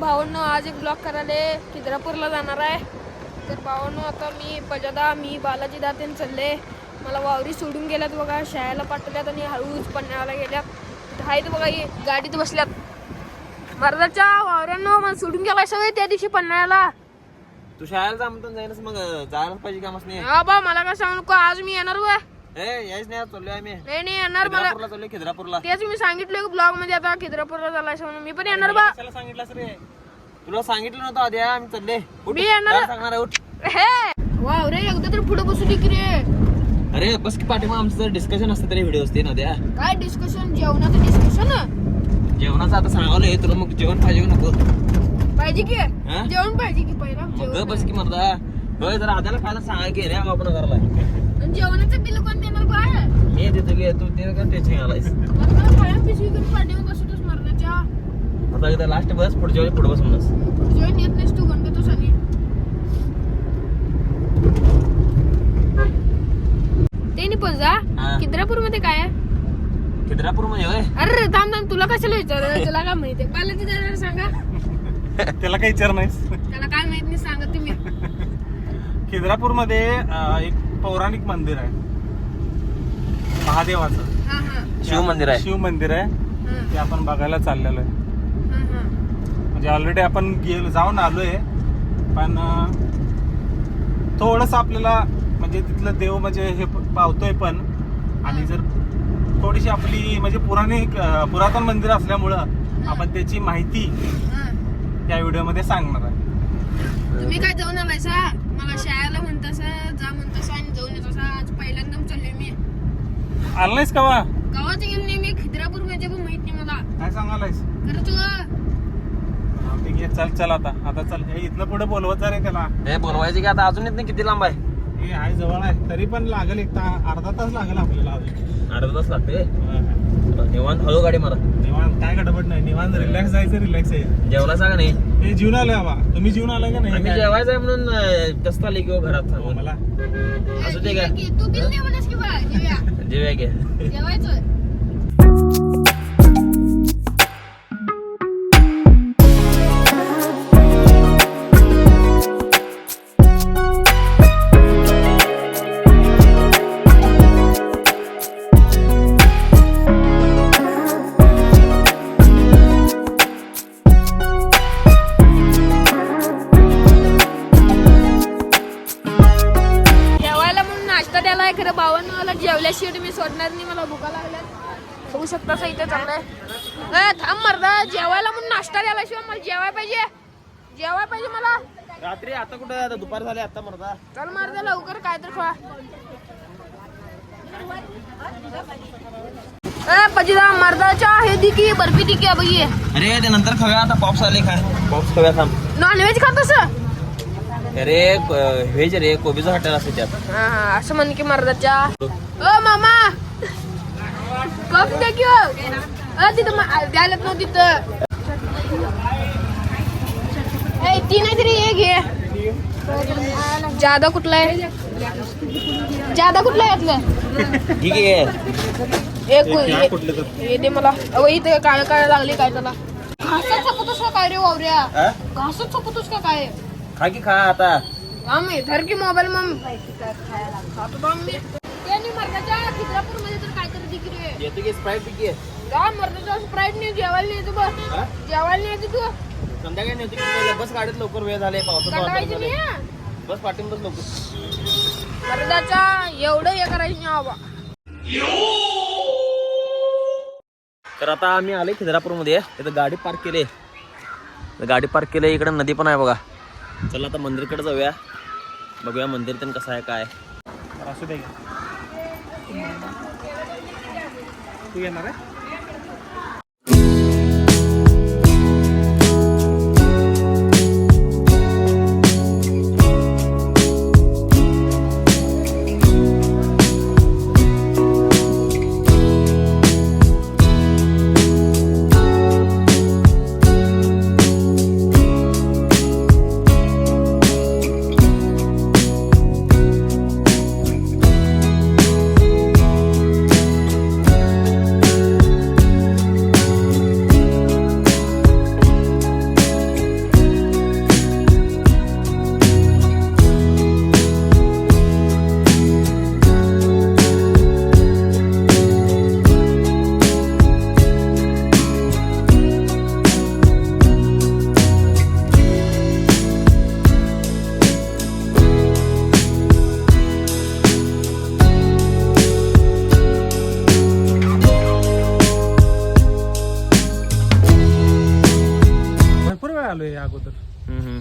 भावांनो आज एक ब्लॉग करायला खिद्रापूरला जाणार आहे. तर भावांनो आता मी बजादा मी बालाजी दातेन चालले. मला वावरी सोडून गेल्यात बघा शाळेला पाठवल्यात आणि हळूच पन्हाळ्याला गेल्यात. आहेत बघा हे गाडीत बसल्यात. मर्दाच्या वावऱ्यांनो मला सोडून गेला सवय त्या दिवशी पन्हाळ्याला. तू शाळेला जा म्हणतो जाईनच मग जायलाच पाहिजे कामच नाही हा बा मला काय सांगू नको आज मी येणार बा ए यायच नाही आज चाललोय आम्ही. नाही नाही येणार मला. खिद्रापूरला चाललोय खिद्रापूरला. तेच मी सांगितलं ब्लॉगमध्ये आता खिद्रापूरला चालायचं म्हणून. मी पण येणार बा. कशाला सांगितलंस रे? तुला सांगितलं नव्हतं आधी आम्ही चालले उठ. मी येणार. काय सांगणार आहे, उठ. हे! वाव रे एकदा तर पुढे बसू दे की रे. अरे बस की पाठीमा आमचं जर डिस्कशन असतं तरी व्हिडिओ असते ना द्या. काय डिस्कशन जेवणाचं डिस्कशन जेवणाचं आता सांगावलंय तुला मग जेवण पाहिजे का नको? पाहिजे की? जेवण पाहिजे की पहिला? मग जेवण ग बस की मरदा. होय जरा आद्याला खायला सांगा की रे आपण आणि जेवणाचं बिल कोण देणार बाय मी देतो की तू ते का टेन्शन घालायस? मला पिशवी घेऊन पाठीवर मरणाच्या. आता एकदा लास्ट बस पुढच्या वेळी पुढे बस म्हणस येत नाहीस तू गणपतोस आणि ते नाही पण जा. हा. खिद्रापूरमध्ये काय? आहे खिद्रापूरमध्ये होय? अरे थांब थांब तुला कशाला विचार तुला काय माहितीये बालाजी दादा सांगा. त्याला काही विचार नाहीस त्याला काय माहीत नाही सांगा तुम्ही खिद्रापूरमध्ये एक पौराणिक मंदिर आहे. महादेवाचं. हा हा. शिव मंदिर आहे. शिव मंदिर आहे. हा, ते आपण बघायला चाललेलो आहे. हा, हा. म्हणजे ऑलरेडी आपण गेलो जाऊन आलोय. पण थोडस आपल्याला म्हणजे तिथलं देव म्हणजे हे पावतोय पण आणि जर थोडीशी आपली म्हणजे पुराणिक पुरातन मंदिर असल्यामुळं आपण त्याची माहिती हा. या व्हिडिओमध्ये सांगणार आहे. तुम्ही काय जाऊन आलायसा मला शाळेला म्हणतासा जा म्हणतासा आणि जाऊन येतासा आज पहिल्यांदा चाललोय मी आलं नाहीस का वा गावात गेलो नाही मी खिद्रापूर म्हणजे पण माहीत नाही मला. काय सांगालायस खरं तू हा, ठीक आहे चल चल आता. आता चल. हे इथनं पुढे बोलवत जा रे त्याला. हे बोलवायचे की आता अजून येत नाही किती लांब आहे? हे आहे जवळ आहे. तरी पण लागेल एक ता- अर्धा तास लागेल आपल्याला अजून. अर्धा तास लागते? हा. निवांत हळू गाडी मारा. निवांत. काय गडबड नाही. निवांत रिलॅक्स जायचं रिलॅक्स आहे. जेवला सांगा नाही? हे जीवन आलोय बाबा. तुम्ही जीवन आलाय का नाही? आम्ही? जेवायचं आहे म्हणून तसं आली किंवा घरात हो, मला. असू दे काय की? तू बिल नाही म्हणस की बा जेव्या जेव्या घ्या जेवायचं सोडणार नाही मला भुका लागल्या होऊ शकता असं इथे चांगलंय ए थांब मर्दा जेवायला म्हणून नाश्ता द्यायला मला जेवाय पाहिजे. जेवाय पाहिजे मला. रात्री आता कुठं आता दुपार झाली आता मरता चल मर्दा लवकर काय तर खा. ए पजिदा मर्दाच्या हे दिकी बर्फी दिकी बघी अरे ते नंतर खाऊया आता पॉप्स आले काय पॉप्स थांब. नॉनव्हेज खातोस अरे व्हेज रे कोबीचं हॉटेल असते त्यात. हा हा असं म्हण की मर्दाच्या. ओ मामा! कप द्या की. अ तिथं द्यायला ना तिथं ती नाही तरी हे घे. जादा कुठला आहे? जादा कुठला यातलं? ठीक आहे. एक हे- हे दे मला. अहो इथे काळ काळ लागली काय त्याला? घासत छपतोस का काय रे वावऱ्या? घासत छपतोस का काय? खा की खा आता. आम्ही धर की मोबाईल मग. येतो की स्प्राईट पिकी जा मर्दाच्या स्प्राईट नाही जेवायला नाही बस. हा? जेवायला नाही तू. संध्याकाळी बस गाडीत लवकर वेळ झाले पावसाचं. बस लवकर. एवढं हे करायचं नाही बाबा. तर आता आम्ही आले खिद्रापूरमध्ये. इथं गाडी पार्क केली. तर गाडी पार्क केली इकडे नदी पण आहे बघा. चला आता मंदिरकडे जाऊया. बघूया मंदिर पण कसं आहे काय असू दे तू येणार आहे? अगोदर.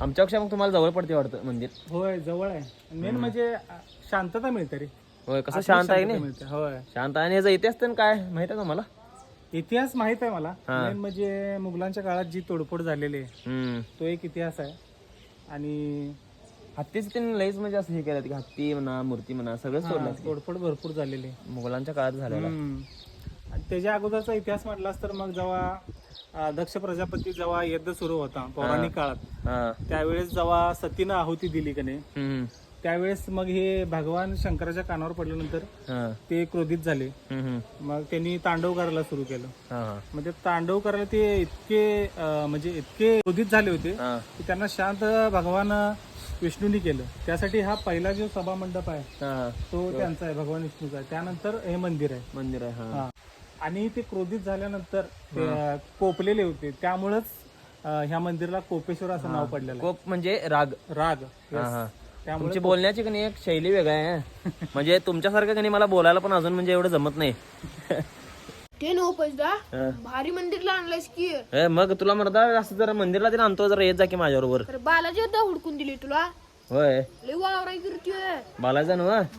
आमच्यापेक्षा मग तुम्हाला जवळ पडते वाटतं मंदिर. होय जवळ आहे. मेन म्हणजे शांतता मिळते रे. होय कसं शांत आहे की नाही? मिळते होय. शांत आहे आणि याचा इतिहास तर काय माहीत आहे तुम्हाला? इतिहास माहीत आहे मला. मेन म्हणजे मुघलांच्या काळात जी तोडफोड झालेली आहे तो एक इतिहास आहे. आणि हत्तीच त्यांनी लईच म्हणजे असं हे केलं की हत्ती म्हणा मूर्ती म्हणा सगळंच हा, तोडलं तोडफोड भरपूर झालेली आहे. मुघलांच्या काळात झालेला त्याच्या अगोदरचा इतिहास म्हटलास तर मग जेव्हा दक्ष प्रजापती जेव्हा युद्ध सुरू होता पौराणिक काळात हा. त्यावेळेस जेव्हा सतीनं आहुती दिली का नाही हम्म, त्यावेळेस मग हे भगवान शंकराच्या कानावर पडल्यानंतर हा. ते क्रोधित झाले. हम्म. मग त्यांनी तांडव करायला सुरू केलं. हा हा. मग ते तांडव करायला ते इतके अ, म्हणजे इतके क्रोधित झाले होते हा. की त्यांना शांत भगवान विष्णूंनी केलं. त्यासाठी हा पहिला जो सभा मंडप आहे हा. तो त्यांचा आहे भगवान विष्णूचा आहे. त्यानंतर हे मंदिर आहे. मंदिर आहे हा. हा. आणि ते क्रोधित झाल्यानंतर ते अ, कोपलेले होते. त्यामुळेच ह्या मंदिरला कोपेश्वर असं नाव पडलेलं. कोप म्हणजे राग. राग. हा हा. त्यामुळे तुमची बोलण्याची कणी एक शैली वेगळी आहे म्हणजे तुमच्यासारखं कणी मला बोलायला पण अजून म्हणजे एवढं जमत नाही. ते पैसा. भारी मंदिरला आणलायस की. ए, मग तुला म्हणता असं जरा मंदिरला ते आणतो जरा येत जा की माझ्याबरोबर. तर बालाजी आता हुडकून दिली तुला. होय. लय करतोय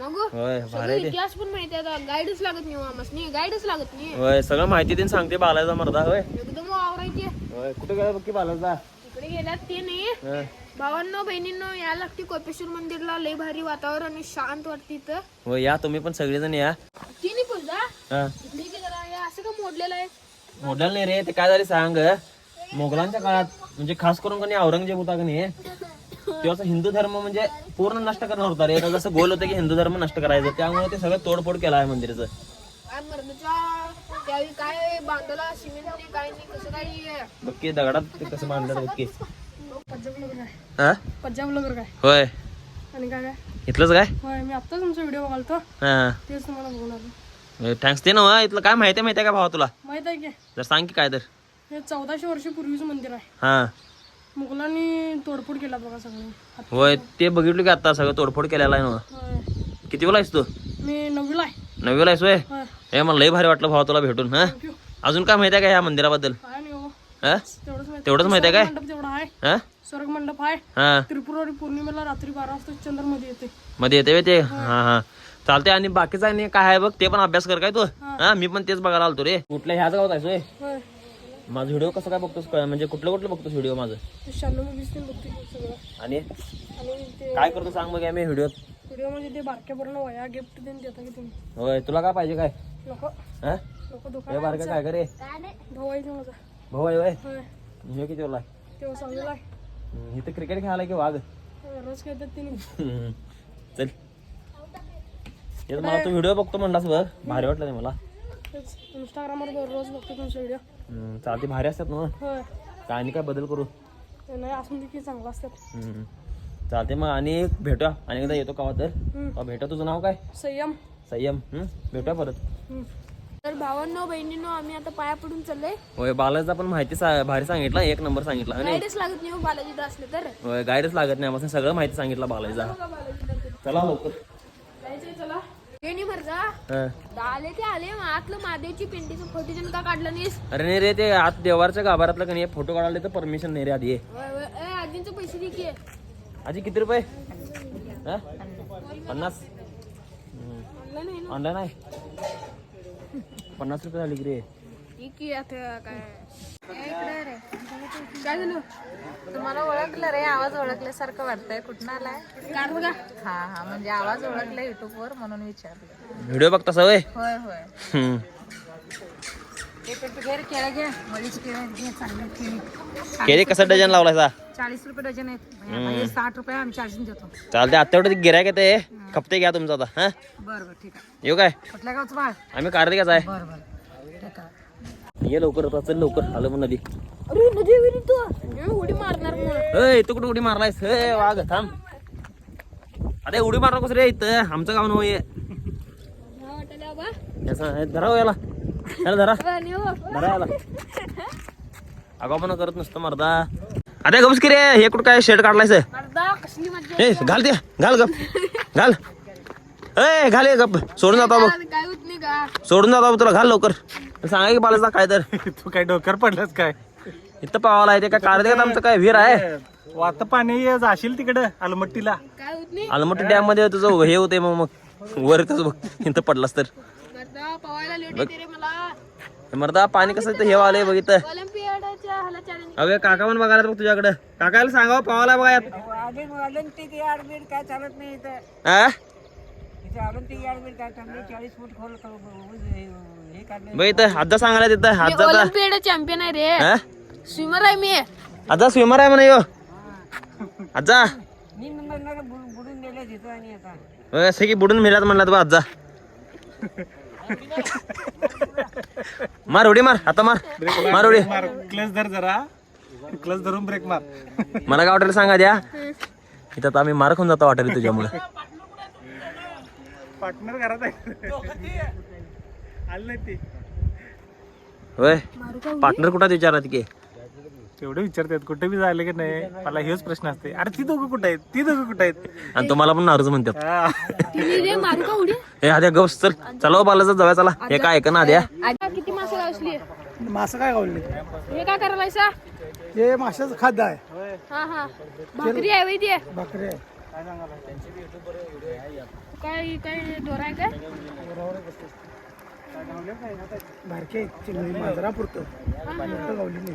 मग? होय सगळं भारी आहे ते. इतिहास पण माहिती आहे आता. गाईडच लागत नाही आमसनी गाईडच लागत नाही. होय सगळं माहिती देऊन सांगते बालाजा मर्दा होय. एकदम वावरायचे होय कुठे गेला बघ की बालाजा? तिकडे गेल्यात ते नाही. हा. भावांनो बहिणींनो या लागते कोपेश्वर मंदिरला. लय भारी वातावरण आणि शांत वाटते इथं. होय या तुम्ही पण सगळेजण या. तिने हा. इकडे हे असं का मोडलेलं आहे? मोडलं नाही रे ते काय झाले सांग? मोगलांच्या काळात म्हणजे खास करून कणी औरंगजेब होता का नाही तेव्हा हिंदू धर्म म्हणजे पूर्ण नष्ट करणार होता रे. जसं गोल होतं की हिंदू धर्म नष्ट करायचं त्यामुळे ते सगळं तोडफोड केला आहे मंदिराचं. काय मर्दच्या त्यावेळी काय बांधला सिमेंट नाही काय नाही कसं काय बघ की दगडात ते कसं बांधलं हा? पंजाब काय होय. आणि काय काय? इथलंच काय? होय मी आत्ताच तुमचा व्हिडिओ बघालतो. हा. तेच तुम्हाला बघून आलो. थँक्स ते ना इथलं काय माहिती माहिती आहे का भावा तुला? माहीत आहे की. जर सांग की काय तर. हे चौदाशे वर्षपूर्वीचं मंदिर आहे. हा. मुघलांनी तोडफोड केला बघा सगळं. होय ते बघितलं की आता सगळं तोडफोड केलेला आहे ना. किती वेळा आहेस तू? मी नववीला आहे. नववीला आहेस होय? हे मला लई भारी वाटलं भावा तुला भेटून हा? अजून काय माहिती आहे का ह्या मंदिराबद्दल? हो. तेवढंच माहिती आहे. काय? आहे. हा? स्वर्ग मंडप आहे. हा. त्रिपुरारी पौर्णिमेला रात्री बारा वाजता चंद्रमध्ये येते. मध्ये येते ते? हा हा. चालते आणि बाकीचं आणि काय आहे बघ ते पण अभ्यास कर काय तू? हा. मी पण तेच बघायला आलतो रे. कुठल्या ह्याच गावात होय. माझा व्हिडिओ कसं काय बघतोस? काय म्हणजे कुठलं कुठलं बघतोस व्हिडिओ माझं? ते शहाण्णव मुलीस ते बघते सगळं. आणि आणि ते काय करतो सांग बघ मी व्हिडिओ व्हिडिओमध्ये ते बारक्या पोरांना वया गिफ्ट देऊन देता की तुम्ही? होय तुला काय पाहिजे काय? नको. हा? हे दुकान बारका काय करे? भाऊ आहे ते माझा. भाऊ आहे होय? हे किती तेव्हा इथं क्रिकेट खेळायला की वाघ? रोज खेळतात तिने. चल. मला तू व्हिडिओ बघतो म्हणलास बघ. भारी वाटलं ते मला. इंस्टाग्रामवर दररोज बघतो तुमचे व्हिडिओ. हम्म, चालते भारी असतात ना? होय. काय आणि काय बदल करू? नाही असून देखील चांगलं असतात. हम्म. चालते मग आणि भेटूया. आणि एकदा येतो कवा तर. हम्म. अ, भेटा तुझं नाव काय? संयम. संयम. हम्म? भेटूया परत. तर भावांनो बहिणींनो आम्ही आता पाया पडून चाललोय. होय बालाजीचा पण माहिती सा- भारी सांगितलं. एक नंबर सांगितला. आणि गाईडच लागत नाही हो असले तर. होय गाईडच लागत नाही. आम्हाला सगळं माहिती सांगितलं बघा दास. चला लवकर जायचंय चला हे नाही मर्जा हा. आले ते आले आतलं महादेवची फोटो का काढलं नाहीस? अरे नाही रे ते आत देवारच्या गाभारातलं का नाही फोटो काढायला तर परमिशन नाही रे आधी आजींचे पैसे दे की. आजी किती रुपये? हा? पन्नास? ऑनलाईन आहे पन्नास रुपये झाली की रे. काय झालं? तुम्हाला ओळखलं रे आवाज ओळखल्यासारखं वाटतंय. कुठं आलाय? हा हा म्हणजे आवाज ओळखला युट्यूब वर म्हणून विचारलं. व्हिडिओ बघता सवय होय होय. हम्म. ते पेट घे रे, केळं घे मळीच केळं घे चांगली केळी. केळी कसं डझन लावलायचा चाळीस रुपये डझन आहेत. हे साठ रुपये आम्ही चाळीस देतो. चालते आत्तावडे गिरायक येते खपते घ्या तुमचं आता हा? बरं बरं ठीक आहे. येऊ काय? कुठल्या गावचं बाळ? आम्ही कार्तिकाच आहे. बरं बरं. ठीक आहे ये लवकर चल लवकर आलं मग नदी अरे नदी विरी तू. उडी मारणार अय तू कुठे उडी मारलायस? हे वाघ थांब. अरे उडी मारला कसं रे इथं. आमचं गाव नव्हे हा, हे धरा हो याला. याला धरा. हो, धरा याला. पण करत नसतं मर्दा. अरे गप्स की रे हे कुठं काय शेड मज्जा ए घाल ते घाल गप. घाल. ए घाल हे गप. सोडून जाता बघ सोडून जाता तुला. घाल लवकर. सांगा की बालाचा काय तर. तू काय डोक्यावर पडलास काय? इथं पावाला आहे ते काय कारदेगात आमचं काय विहीर आहे? वात पाणी जाशील तिकडं अलमट्टीला. काय होत नाही? आलमटी डॅममध्ये तुझं हे होते मग मग वर येतच बघ इथं पडलास तर. मर्दा पवायला लेट येते रे मला. मरदा पाणी कसं इथं हे आलंय बघ इथं. अगे काका पण बघायला बघ तुझ्याकडे. काकाला सांगावं पावाला बघा यात अजून अजून ते ते आडबीड काय चालत नाही बघ इथं आजा सांगायला तिथं आजा ऑलिम्पियाड चॅम्पियन आहे रे. हा? स्विमर आहे मी. आजा स्विमर आहे म्हणे यो. आजा बघ, असं की बुडून मिळात म्हणला बा आजा मार उडी मार आता मार. मार उडी. मार. क्लच धर जरा. क्लच धरून ब्रेक मार. मला काय वाटेल सांगा द्या. इथं आता आम्ही मार खाऊन जातो वाटेल तुझ्यामुळे. पार्टनर घरात आहे. आलं नाही ते. होय. पार्टनर कुठं विचारत की? तेवढे विचारतात कुठे बी जायला की नाही? मला हेच प्रश्न असते. अरे ती दोघं कुठे आहेत? ती दोघं कुठे आहेत? आणि तुम्हाला पण नारूच म्हणतात. हा. हे आद्या गप्स चल. चला बालाचा जाऊया चला. हे काय ऐक ना आद्या? किती मासे गावसली मासं काय गावले हे काय करायला हे माशाचं खाद्य आहे. हा हा. भाकरी आहे वैदी भाकरी आहे. काय काय दोरा आहे काय? बारके चिंगळी गावली नाही.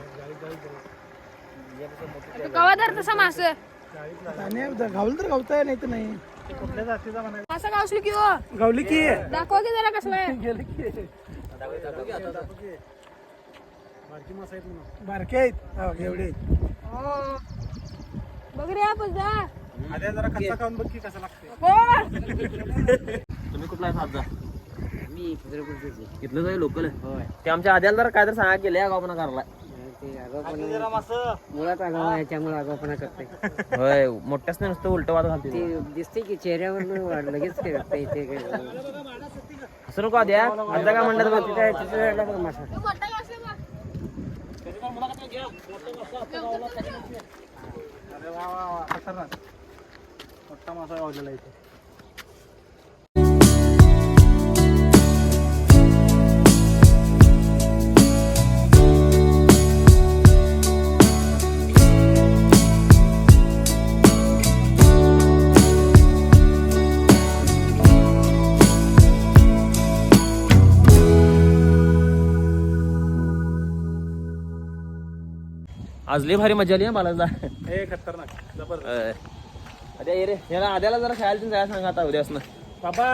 तसा मास? गावलं तर गावताय नाही तर नाही. मासा गावसली की हो? गावली की. दाखवा की जरा कसला आहे. गेलं की. बारके आहेत एवढे आहेत. हो. बघ रे आपण जा. आद्या जरा कच्चा खाऊन बघ की कसं लागते हो. तुम्ही कुठला आहे आजा इथलं जाईल लोकल ते आमच्या आद्याला जर काय तर सांगा केलं या गावपणा करायला मुळात आगाव याच्यामुळे आगावपणा करते होय मोठ्याच नाही नुसतं उलट वाद घालते ते दिसते की चेहऱ्यावर लगेच ते वाटतं इथे असं नको आद्या. आजा काय म्हणलं बघ तिथे तिथे मासा तू मोठा गावसली बघ अरे वा वा वा खतरनाक. मोठा मासा गावलेला इथे. आज लय भारी मजा आली ना हे खतरनाक. जबरदस्त. अद्या ये रे. याला आद्याला जरा खायला जायला सांगा आता उद्यापासून. बाबा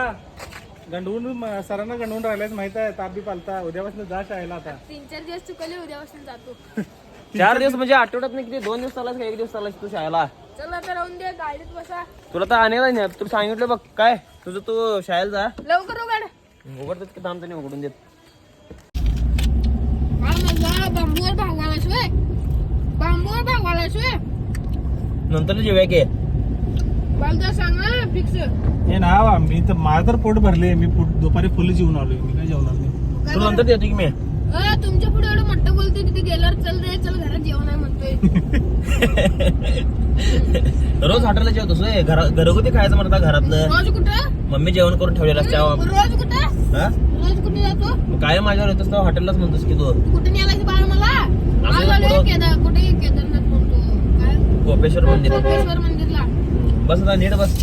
गंडवून सरांना गंडवून राहिल्याच माहीत आहे ताप बी पालता. उद्यापासून जा शाळेला आता. तीन चार दिवस चुकले उद्यापासून जातो. चार दिवस म्हणजे आठवड्यात नाही किती दोन दिवस चालायच का एक दिवस चालायच तू शाळेला? चल आता राहून दे गाडीत बसा. तुला तर आणायला नाही तुला सांगितलं बघ काय? तुझं तू शाळेला जा. लवकर उघड. उघडतात की थांब त्यांनी उघडून देत. बांबूवर भांगाला शिवाय बांबूवर भांगाला शिवाय नंतर जेव्हा की. बालदा सांगा फिक्स हे ना वा, मी तर माझं तर पोट भरले. मी पोट दुपारी फुल जेवून आलोय. मी काय जेवणार नाही. तुला नंतर देतो की मी? अ, तुमच्यापुढे एवढं मोठं बोलतोय तिथे गेल्यावर चल रे चल घरात जेवण आहे म्हणतोय. रोज हॉटेलला जेवतोस होय? घरा घरगुती खायचं म्हणता घरातलं. रोज कुठं? मम्मी जेवण करून ठेवलेलं असतं रोज कुठं? हा? रोज कुठे जातो? मग काय माझ्यावर येतोस तेव्हा हॉटेललाच म्हणतोस की तू? तू कुठे नेलायचं बाळ मला? आज आलोय पुढं- केदार कुठे केदारनाथ म्हणतो? काय? कोपेश्वर मंदिर कोपेश्वर मंदिरला ಬಸ್ ನಾನು ನೀಡು ಬಸ್.